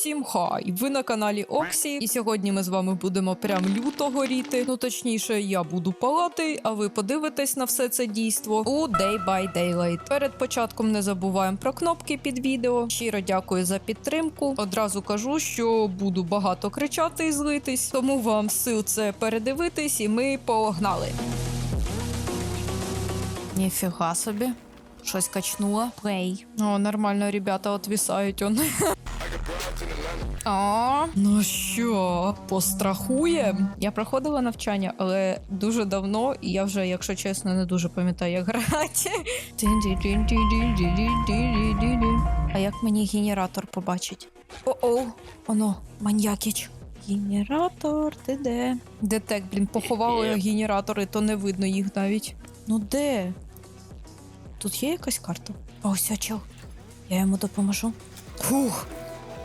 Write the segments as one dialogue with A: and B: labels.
A: Усім хай! Ви на каналі Оксі, і сьогодні ми з вами будемо прям люто горіти. Ну точніше, я буду палати, а ви подивитесь на все це дійство у Day by Daylight. Перед початком не забуваємо про кнопки під відео. Щиро дякую за підтримку. Одразу кажу, що буду багато кричати і злитись, тому вам сил це передивитись, і ми погнали. Ніфіга собі. Щось качнула. Плей. О, нормально, ребята отвісають он. А, ну що, пострахуєм? Я проходила навчання, але дуже давно, і я вже, якщо чесно, не дуже пам'ятаю, як грати. А як мені генератор побачить? О-оу, оно, маньякіч. Генератор, ти де? Де так, блін, поховали генератори, то не видно їх навіть. Ну де? Тут є якась карта? О, все, чел. Я йому допоможу. Фух,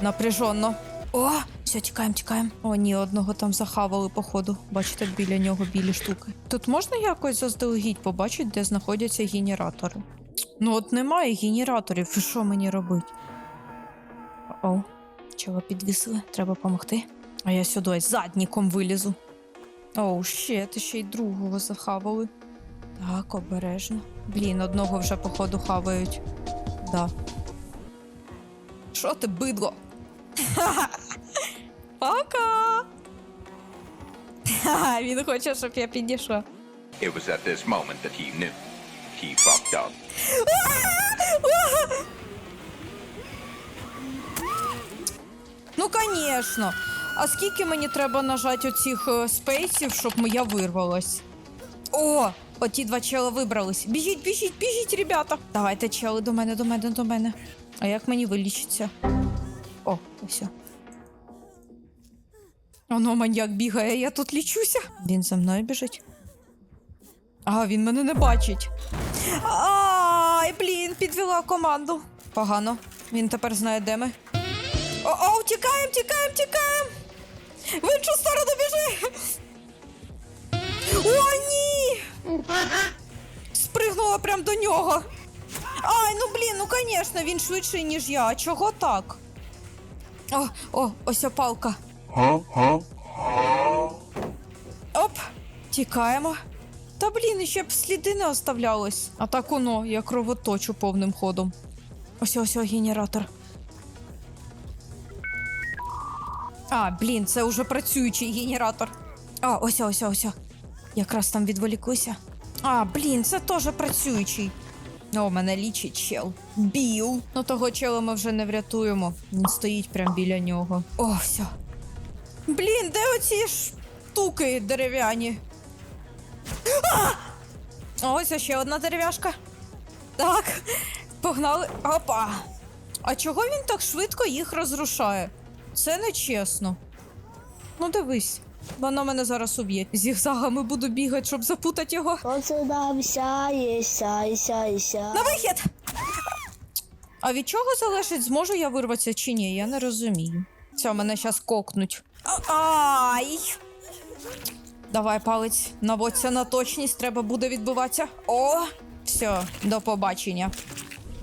A: напряженно. О, все, тікаємо, тікаємо. О, ні, одного там захавали, походу. Бачите, біля нього білі штуки. Тут можна якось заздалегідь побачити, де знаходяться генератори? Ну, от немає генераторів. Що мені робити? О, чого підвісили? Треба допомогти. А я сюди задніком вилізу. Оу, ще, ти ще й другого захавали. Так, обережно. Блін, одного вже, походу, хавають. Да. Що ти, бидло? Пока! Він хоче, щоб я підійшла.
B: It was at this moment that he knew. He fucked up.
A: Ну, звісно. А скільки мені треба нажати оцих е, спейсів, щоб моя вирвалась? О! Оті два чела вибрались. Біжіть, біжіть, біжіть, ребята. Давайте, чели, до мене, до мене, до мене. А як мені вилічиться? О, ось. Оно маньяк бігає, я тут лічуся. Він за мною біжить. А, він мене не бачить. Ай, блін, підвела команду. Погано. Він тепер знає, де ми. О-о, тікаємо, тікаємо, тікаємо! В іншу сторону біжи! О, ні! Спригнула прям до нього. Ай, ну блін, ну звісно, він швидший, ніж я. Чого так? О, о, ось опалка. Оп, тікаємо. Та блін, іще б сліди не оставлялось. А так воно, я кровоточу повним ходом. Ось ось ось генератор. А, блін, це вже працюючий генератор. А, ось, ось, ось. Якраз там відволікуся. А, блін, це теж працюючий. О, мене лічить чел. Біл. Ну того чела ми вже не врятуємо. Він стоїть прямо біля нього. О, все. Блін, де оці штуки дерев'яні? А! Ось ще одна дерев'яшка. Так, погнали. Опа. А чого він так швидко їх розрушає? Це не чесно. Ну, дивись, воно мене зараз уб'є. Зігзагами буду бігати, щоб запутати його.
C: Сонце нам сяє, сяє, сяє, сяє.
A: На вихід! А від чого залежить, зможу я вирватися чи ні? Я не розумію. Все, мене зараз кокнуть. А- Ай! Давай, палець, наводься на точність, треба буде відбиватися. О! Все, до побачення.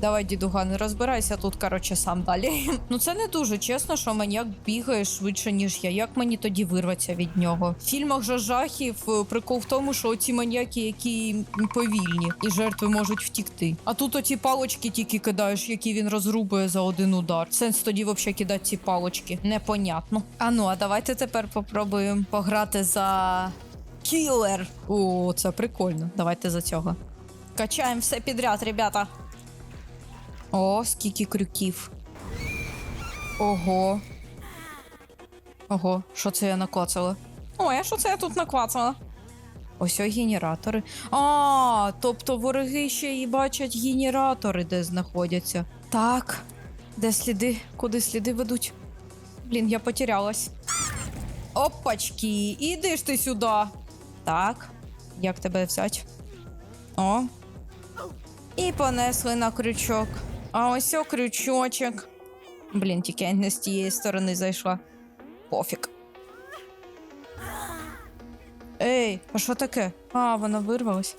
A: Давай, дідуга, не розбирайся тут, коротше, сам далі. Ну це не дуже чесно, що маньяк бігає швидше, ніж я. Як мені тоді вирватися від нього? В фільмах же жахів е, прикол в тому, що оці маньяки, які повільні, і жертви можуть втікти. А тут оці палочки тільки кидаєш, які він розрубує за один удар. Сенс тоді взагалі кидати ці палочки. Непонятно. А ну, а давайте тепер попробуємо пограти за кілер. О, це прикольно. Давайте за цього. Качаємо все підряд, ребята. О, скільки крюків. Ого. Ого, що це я наклацала? Ой, а що це я тут наклацала? Ось о генератори. А, тобто вороги ще і бачать генератори, де знаходяться. Так. Де сліди? Куди сліди ведуть? Блін, я потерялась. Опачки, іди ж ти сюди. Так. Як тебе взяти? О. І понесли на крючок. А ось о крючочок. Блін, тільки я не з тієї сторони зайшла. Пофіг. Ей, а що таке? А, воно вирвалось.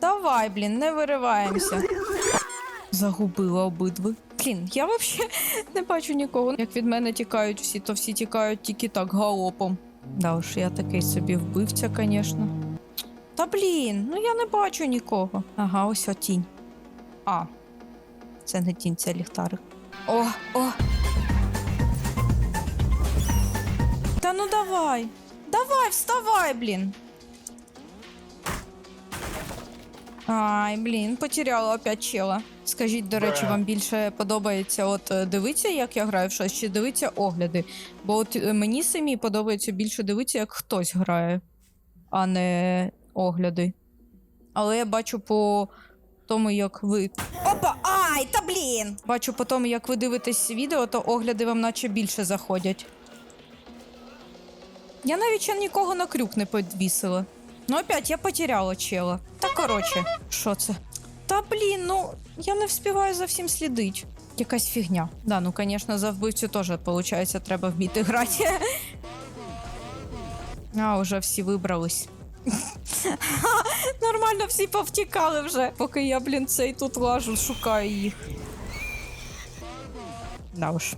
A: Давай, блін, не вириваємося. Загубила обидви. Блін, я взагалі не бачу нікого. Як від мене тікають всі, то всі тікають тільки так галопом. Да уж, я такий собі вбивця, звісно. Та блін, ну я не бачу нікого. Ага, ось о тінь. А, це не тінь, це ліхтарик. О, о. Та ну давай. Давай, вставай, блін. Ай, блін, потеряла опять чела. Скажіть, до речі, вам більше подобається от е, дивитися, як я граю в щось, чи дивитися огляди? Бо от е, мені самі подобається більше дивитися, як хтось грає, а не огляди. Але я бачу по тому, як ви. Опа! Ай, та блін! Бачу по тому, як ви дивитесь відео, то огляди вам наче більше заходять. Я навіть ще нікого на крюк не підвісила. Ну, опять я потеряла чела. Та коротше, що це? Та блін, ну я не вспіваю за всім слідить. Якась фігня. Да, ну звісно, за вбивцю теж, виходить, треба вміти грати. А, уже всі вибрались. Нормально всі повтікали вже, поки я, блін, цей тут лажу, шукаю їх. Да уж.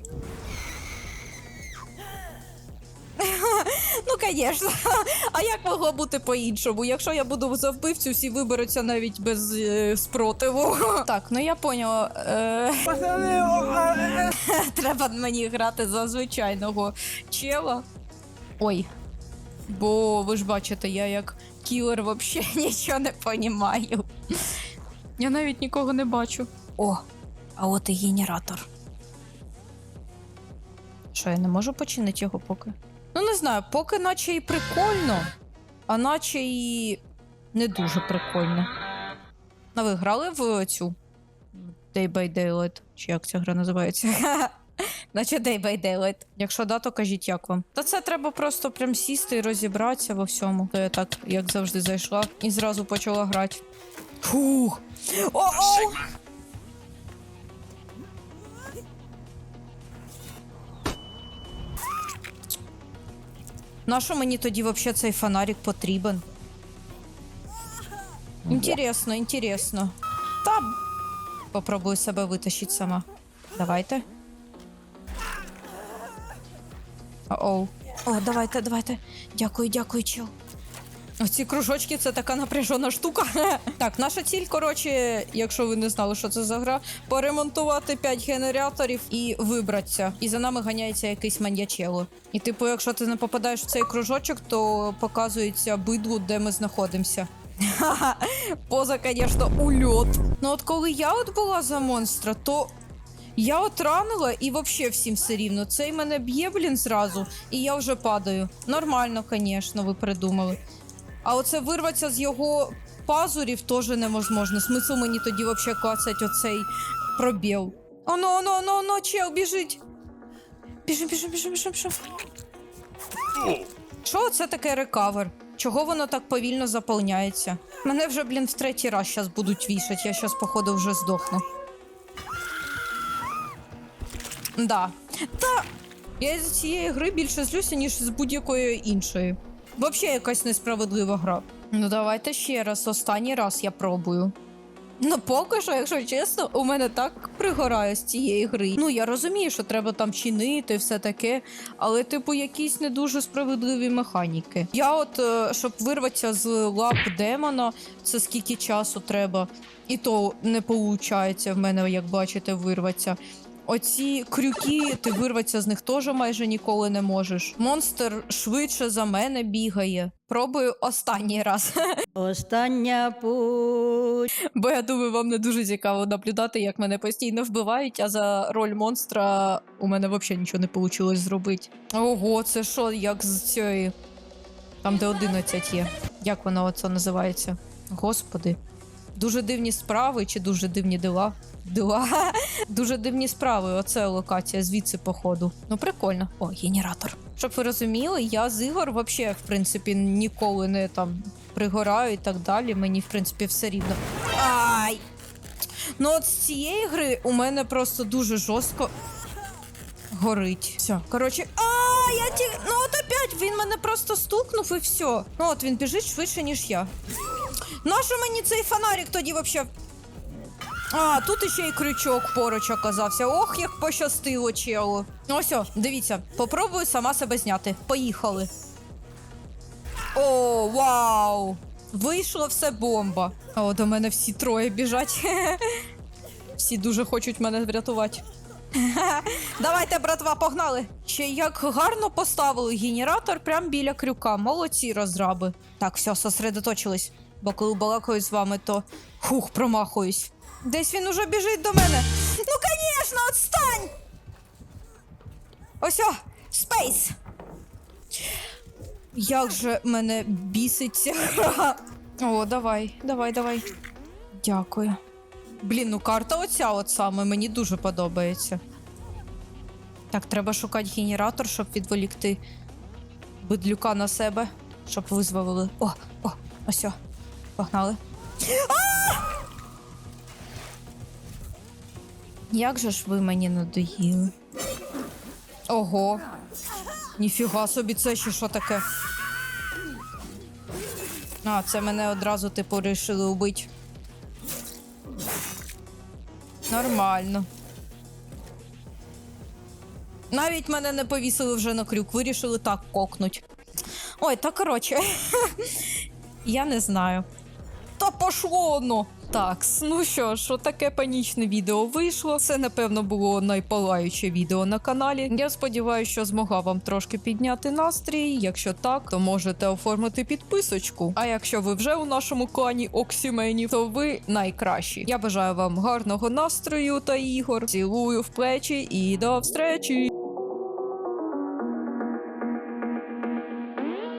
A: Ну, звісно. А як могло бути по-іншому? Якщо я буду за вбивцю, всі виберуться навіть без е, спротиву. Так, ну я поняла. Е... Треба мені грати за звичайного чела. Ой. Бо ви ж бачите, я як кілер взагалі нічого не понімаю. Я навіть нікого не бачу. О, а от і генератор. Що, я не можу починити його поки? Ну, не знаю, поки наче і прикольно, а наче і не дуже прикольно. А ви грали в цю Day by Daylight? Чи як ця гра називається? Наче Day by Daylight. Якщо да, то кажіть, як вам. Та це треба просто прям сісти і розібратися во всьому. То я так, як завжди, зайшла і зразу почала грати. Фух. О-о! Нащо мені тоді взагалі цей фонарик потрібен? Інтересно, інтересно. Та попробую себе витащити сама. Давайте. Оу. О, давайте, давайте. Дякую, дякую, чел. Оці кружочки це така напряжена штука. так, наша ціль, коротше, якщо ви не знали, що це за гра, поремонтувати 5 генераторів і вибратися. І за нами ганяється якийсь маньячело. І, типу, якщо ти не попадаєш в цей кружочок, то показується бидлу, де ми знаходимося. Поза, звісно, ульот. Ну от коли я от була за монстра, то я от ранила і взагалі всім все рівно. Цей мене б'є, блін, зразу, і я вже падаю. Нормально, звісно, ви придумали. А оце вирватися з його пазурів теж неможливо. Смисл мені тоді взагалі клацать оцей пробіл. Оно, оно, оно, оно, чел, біжить. Біжим, біжим, біжим, біжим, біжим. Що це таке рекавер? Чого воно так повільно заповняється? Мене вже, блін, в третій раз зараз будуть вішати, я зараз, походу, вже здохну. Да. Та я з цієї гри більше злюся, ніж з будь-якої іншої. Взагалі якась несправедлива гра. Ну давайте ще раз, останній раз я пробую. Ну, поки що, якщо чесно, у мене так пригорає з цієї гри. Ну, я розумію, що треба там чинити, все таке, але, типу, якісь не дуже справедливі механіки. Я, от, е, щоб вирватися з лап демона, це скільки часу треба, і то не виходить в мене, як бачите, вирватися. Оці крюки, ти вирватися з них теж майже ніколи не можеш. Монстр швидше за мене бігає. Пробую останній раз.
D: Остання путь.
A: Бо я думаю, вам не дуже цікаво наблюдати, як мене постійно вбивають, а за роль монстра у мене взагалі нічого не вийшло зробити. Ого, це що, як з цієї. Там, де 11 є. Як воно оце називається? Господи. Дуже дивні справи чи дуже дивні дела? Дела. Дуже дивні справи. Оце локація звідси, походу. Ну, прикольно. О, генератор. Щоб ви розуміли, я з ігор взагалі, в принципі, ніколи не там пригораю і так далі. Мені, в принципі, все рівно. Ай! Ну, от з цієї гри у мене просто дуже жорстко горить. Все. Коротше, а я ті... Ну от опять він мене просто стукнув і все. Ну от він біжить швидше, ніж я. Нащо мені цей фонарик тоді взагалі? А, тут іще й крючок поруч оказався. Ох, як пощастило, челу. Ось, о, дивіться, попробую сама себе зняти. Поїхали. О, вау! Вийшло все бомба. О, до мене всі троє біжать. Всі дуже хочуть мене врятувати. Давайте, братва, погнали. Ще як гарно поставили генератор прямо біля крюка. Молодці розраби. Так, все, сосредоточились. Бо коли балакаю з вами, то хух, промахуюсь. Десь він уже біжить до мене. Ну, звісно, отстань! Ось о, спейс! Як же мене біситься. О, давай, давай, давай. Дякую. Блін, ну карта оця от саме мені дуже подобається. Так, треба шукати генератор, щоб відволікти бидлюка на себе, щоб визволили. О, о, ось. о. Погнали. Як же ж ви мені надоїли? Ого. Ніфіга собі, це ще що таке? А, це мене одразу, типу, рішили убити. Нормально. Навіть мене не повісили вже на крюк, вирішили так кокнуть. Ой, та коротше. Я не знаю. Пошло ну. Так, ну що ж, таке панічне відео вийшло. Це, напевно, було найпалаюче відео на каналі. Я сподіваюся, що змогла вам трошки підняти настрій. Якщо так, то можете оформити підписочку. А якщо ви вже у нашому клані Оксіменів, то ви найкращі. Я бажаю вам гарного настрою та ігор. Цілую в плечі і до встречі!